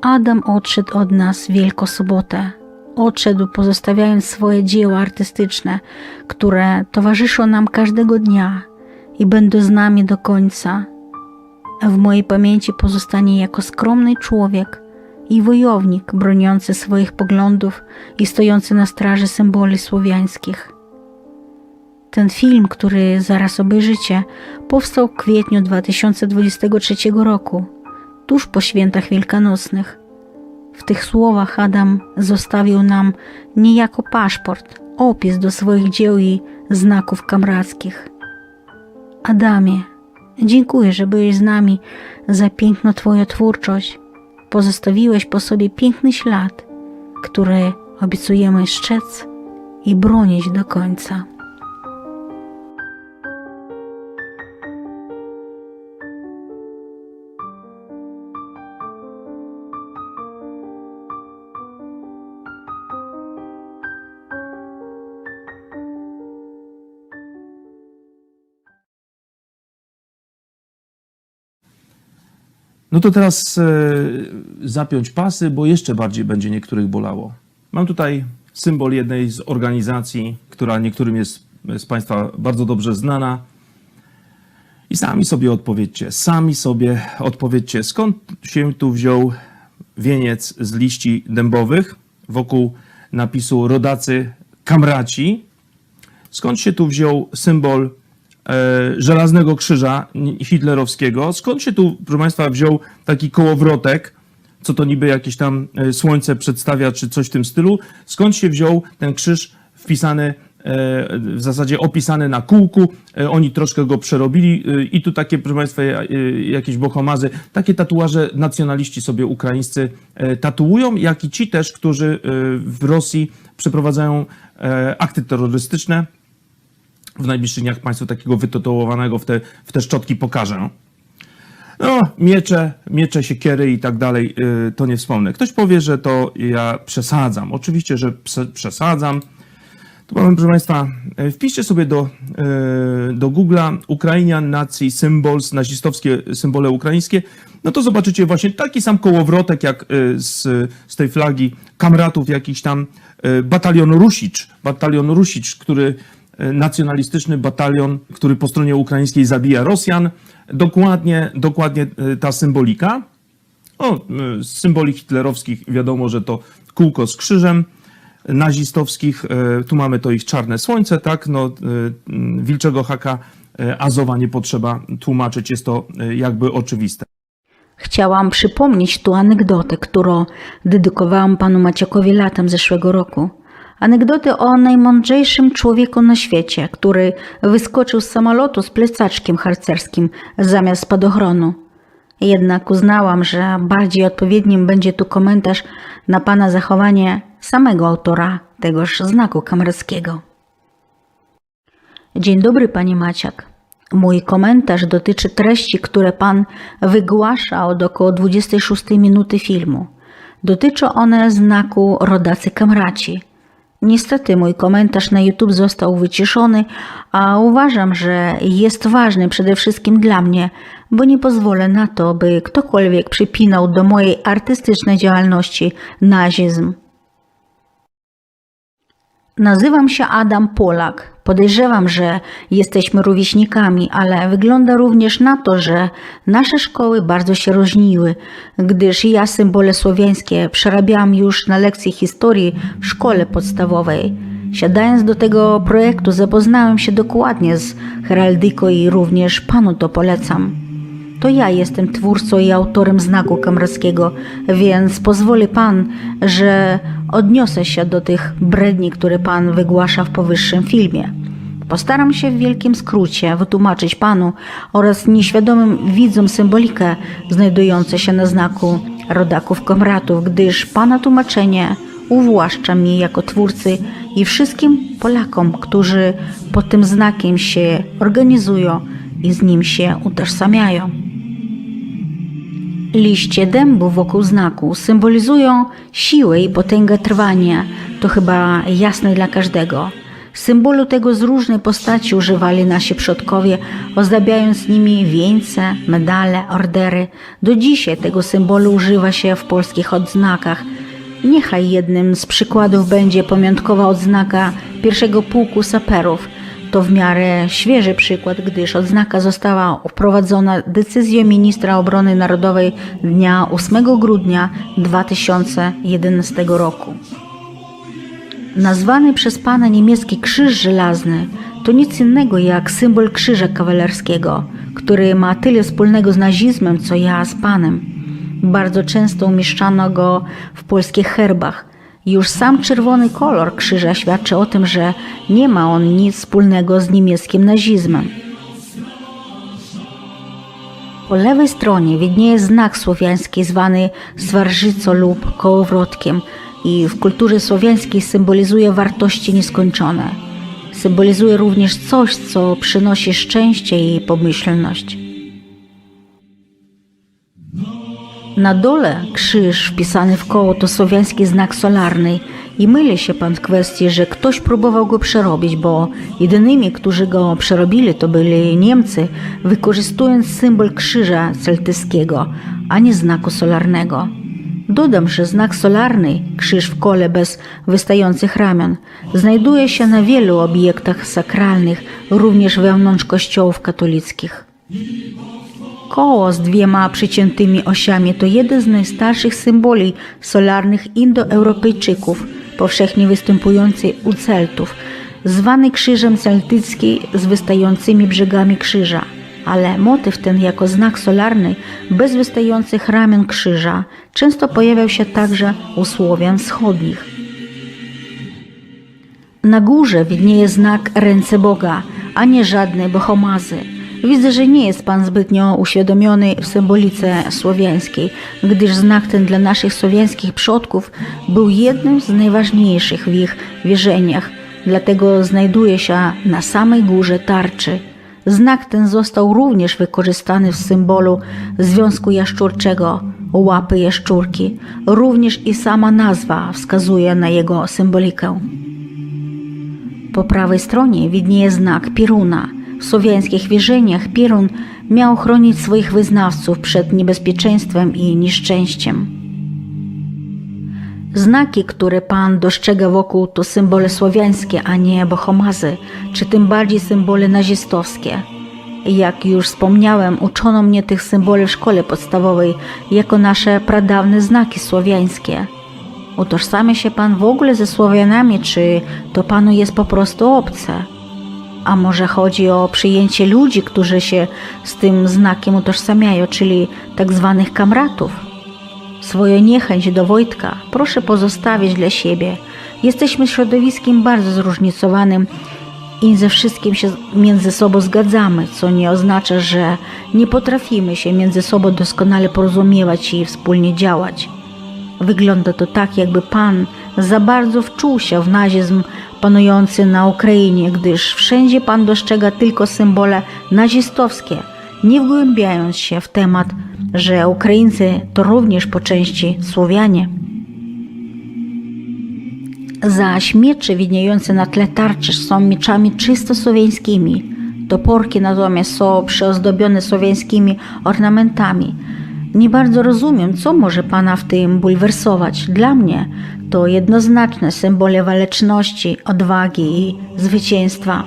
Adam odszedł od nas w Wielką Sobotę. Odszedł pozostawiając swoje dzieła artystyczne, które towarzyszą nam każdego dnia i będą z nami do końca. W mojej pamięci pozostanie jako skromny człowiek i wojownik broniący swoich poglądów i stojący na straży symboli słowiańskich. Ten film, który zaraz obejrzycie, powstał w kwietniu 2023 roku, tuż po świętach wielkanocnych. W tych słowach Adam zostawił nam niejako paszport, opis do swoich dzieł i znaków kamrackich. Adamie, dziękuję, że byłeś z nami za piękną Twoją twórczość. Pozostawiłeś po sobie piękny ślad, który obiecujemy szczec i bronić do końca. No to teraz e, zapiąć pasy, bo jeszcze bardziej będzie niektórych bolało. Mam tutaj symbol jednej z organizacji, która niektórym jest z Państwa bardzo dobrze znana. I sami sobie odpowiedzcie, sami sobie odpowiedzcie, skąd się tu wziął wieniec z liści dębowych wokół napisu rodacy kamraci. Skąd się tu wziął symbol żelaznego krzyża hitlerowskiego? Skąd się tu, proszę Państwa, wziął taki kołowrotek, co to niby jakieś tam e, słońce przedstawia, czy coś w tym stylu? Skąd się wziął ten krzyż wpisany, e, w zasadzie opisany na kółku? E, Oni troszkę go przerobili e, i tu takie, proszę Państwa, e, jakieś bohomazy, takie tatuaże nacjonaliści sobie ukraińscy e, tatuują, jak i ci też, którzy e, w Rosji przeprowadzają e, akty terrorystyczne. W najbliższych dniach Państwu takiego wytatuowanego w te, w te szczotki pokażę. No, miecze, miecze, siekiery i tak dalej, yy, to nie wspomnę. Ktoś powie, że to ja przesadzam. Oczywiście, że prze- przesadzam. Tu mamy, proszę Państwa, yy, wpiszcie sobie do, yy, do Google'a Ukrainian Nazi Symbols, nazistowskie symbole ukraińskie. No to zobaczycie właśnie taki sam kołowrotek jak z, z tej flagi kamratów jakiś tam batalion Rusicz, batalion Rusicz, który nacjonalistyczny batalion, który po stronie ukraińskiej zabija Rosjan. Dokładnie, dokładnie yy, ta symbolika. O, y, z symboli hitlerowskich wiadomo, że to kółko z krzyżem, nazistowskich, y, tu mamy to ich czarne słońce, tak, no, wilczego haka Azowa nie potrzeba tłumaczyć, jest to jakby oczywiste. Chciałam przypomnieć tu anegdotę, którą dedykowałam panu Maciekowi latem zeszłego roku. Anegdotę o najmądrzejszym człowieku na świecie, który wyskoczył z samolotu z plecaczkiem harcerskim zamiast spadochronu. Jednak uznałam, że bardziej odpowiednim będzie tu komentarz na pana zachowanie samego autora tegoż znaku kamerskiego. Dzień dobry, panie Maciak. Mój komentarz dotyczy treści, które pan wygłasza od około 26 minuty filmu. Dotyczą one znaku rodacy kamraci. Niestety mój komentarz na YouTube został wyciszony, a uważam, że jest ważny przede wszystkim dla mnie, bo nie pozwolę na to, by ktokolwiek przypinał do mojej artystycznej działalności nazizm. Nazywam się Adam Polak. Podejrzewam, że jesteśmy rówieśnikami, ale wygląda również na to, że nasze szkoły bardzo się różniły, gdyż ja symbole słowiańskie przerabiałam już na lekcji historii w szkole podstawowej. Siadając do tego projektu, zapoznałem się dokładnie z heraldyką i również panu to polecam. To ja jestem twórcą i autorem znaku kamrowskiego, więc pozwoli pan, że odniosę się do tych bredni, które pan wygłasza w powyższym filmie. Postaram się w wielkim skrócie wytłumaczyć panu oraz nieświadomym widzom symbolikę znajdującą się na znaku rodaków komratów, gdyż pana tłumaczenie uwłaszcza mnie jako twórcy i wszystkim Polakom, którzy pod tym znakiem się organizują i z nim się utożsamiają. Liście dębu wokół znaku symbolizują siłę i potęgę trwania. To chyba jasne dla każdego. Symbolu tego z różnej postaci używali nasi przodkowie, ozdabiając nimi wieńce, medale, ordery. Do dzisiaj tego symbolu używa się w polskich odznakach. Niechaj jednym z przykładów będzie pamiątkowa odznaka pierwszego pułku saperów. To w miarę świeży przykład, gdyż odznaka została wprowadzona decyzją ministra obrony narodowej dnia 8 grudnia 2011 roku. Nazwany przez pana niemiecki krzyż żelazny to nic innego jak symbol krzyża kawalerskiego, który ma tyle wspólnego z nazizmem, co ja z panem. Bardzo często umieszczano go w polskich herbach. Już sam czerwony kolor krzyża świadczy o tym, że nie ma on nic wspólnego z niemieckim nazizmem. Po lewej stronie widnieje znak słowiański zwany swarżyco lub kołowrotkiem i w kulturze słowiańskiej symbolizuje wartości nieskończone. Symbolizuje również coś, co przynosi szczęście i pomyślność. Na dole krzyż wpisany w koło to słowiański znak solarny i myli się pan w kwestii, że ktoś próbował go przerobić, bo jedynymi, którzy go przerobili to byli Niemcy, wykorzystując symbol krzyża celtyckiego, a nie znaku solarnego. Dodam, że znak solarny, krzyż w kole bez wystających ramion, znajduje się na wielu obiektach sakralnych, również wewnątrz kościołów katolickich. Koło z dwiema przyciętymi osiami to jeden z najstarszych symboli solarnych Indoeuropejczyków, powszechnie występujący u Celtów, zwany krzyżem celtycki z wystającymi brzegami krzyża. Ale motyw ten jako znak solarny bez wystających ramion krzyża często pojawiał się także u Słowian wschodnich. Na górze widnieje znak ręce Boga, a nie żadnej bohomazy. Widzę, że nie jest Pan zbytnio uświadomiony w symbolice słowiańskiej, gdyż znak ten dla naszych słowiańskich przodków był jednym z najważniejszych w ich wierzeniach, dlatego znajduje się na samej górze tarczy. Znak ten został również wykorzystany w symbolu Związku Jaszczurczego, łapy jaszczurki. Również i sama nazwa wskazuje na jego symbolikę. Po prawej stronie widnieje znak Pieruna. Słowiańskich wierzeniach Pierun miał chronić swoich wyznawców przed niebezpieczeństwem i nieszczęściem. Znaki, które Pan dostrzega wokół, to symbole słowiańskie, a nie bohomazy, czy tym bardziej symbole nazistowskie. Jak już wspomniałem, uczono mnie tych symboli w szkole podstawowej jako nasze pradawne znaki słowiańskie. Utożsamia się Pan w ogóle ze Słowianami, czy to Panu jest po prostu obce? A może chodzi o przyjęcie ludzi, którzy się z tym znakiem utożsamiają, czyli tak zwanych kamratów? Swoją niechęć do Wojtka proszę pozostawić dla siebie. Jesteśmy środowiskiem bardzo zróżnicowanym i ze wszystkim się między sobą zgadzamy, co nie oznacza, że nie potrafimy się między sobą doskonale porozumiewać i wspólnie działać. Wygląda to tak, jakby Pan za bardzo wczuł się w nazizm panujący na Ukrainie, gdyż wszędzie Pan dostrzega tylko symbole nazistowskie, nie wgłębiając się w temat, że Ukraińcy to również po części Słowianie. Zaś miecze widniejące na tle tarczy są mieczami czysto słowiańskimi. Toporki natomiast są przyozdobione słowiańskimi ornamentami. Nie bardzo rozumiem, co może Pana w tym bulwersować. Dla mnie to jednoznaczne symbole waleczności, odwagi i zwycięstwa.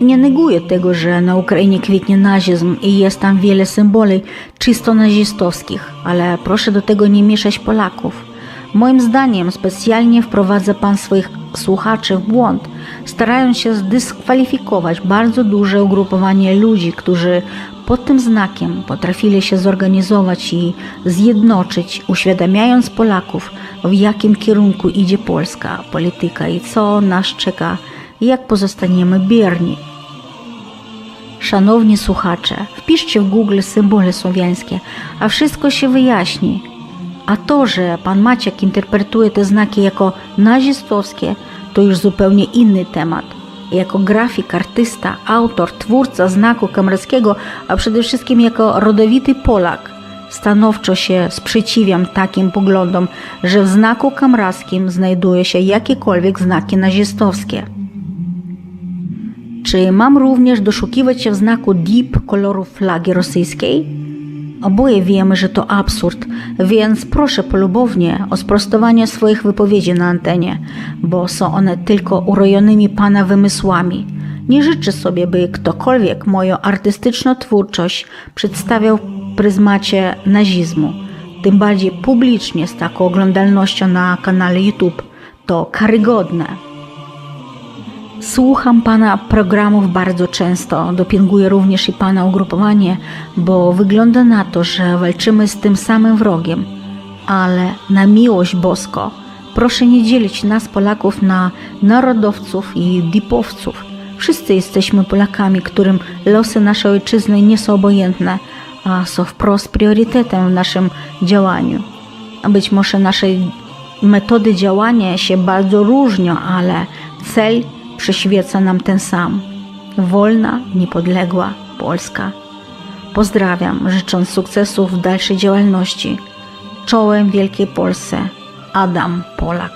Nie neguję tego, że na Ukrainie kwitnie nazizm i jest tam wiele symboli czysto nazistowskich, ale proszę do tego nie mieszać Polaków. Moim zdaniem specjalnie wprowadza Pan swoich słuchaczy w błąd, starając się zdyskwalifikować bardzo duże ugrupowanie ludzi, którzy pod tym znakiem potrafili się zorganizować i zjednoczyć, uświadamiając Polaków, w jakim kierunku idzie polska polityka i co nas czeka, jak pozostaniemy bierni. Szanowni słuchacze, wpiszcie w Google symbole słowiańskie, a wszystko się wyjaśni. A to, że pan Maciek interpretuje te znaki jako nazistowskie, to już zupełnie inny temat. Jako grafik, artysta, autor, twórca znaku kamrackiego, a przede wszystkim jako rodowity Polak, stanowczo się sprzeciwiam takim poglądom, że w znaku kamrackim znajduje się jakiekolwiek znaki nazistowskie. Czy mam również doszukiwać się w znaku DIP koloru flagi rosyjskiej? Oboje wiemy, że to absurd, więc proszę polubownie o sprostowanie swoich wypowiedzi na antenie, bo są one tylko urojonymi pana wymysłami. Nie życzę sobie, by ktokolwiek moją artystyczną twórczość przedstawiał w pryzmacie nazizmu, tym bardziej publicznie z taką oglądalnością na kanale YouTube. To karygodne. Słucham Pana programów bardzo często, dopinguję również i Pana ugrupowanie, bo wygląda na to, że walczymy z tym samym wrogiem. Ale na miłość bosko, proszę nie dzielić nas Polaków na narodowców i dipowców. Wszyscy jesteśmy Polakami, którym losy naszej ojczyzny nie są obojętne, a są wprost priorytetem w naszym działaniu. A być może nasze metody działania się bardzo różnią, ale cel przyświeca nam ten sam. Wolna, niepodległa Polska. Pozdrawiam, życząc sukcesów w dalszej działalności. Czołem Wielkiej Polsce. Adam Polak.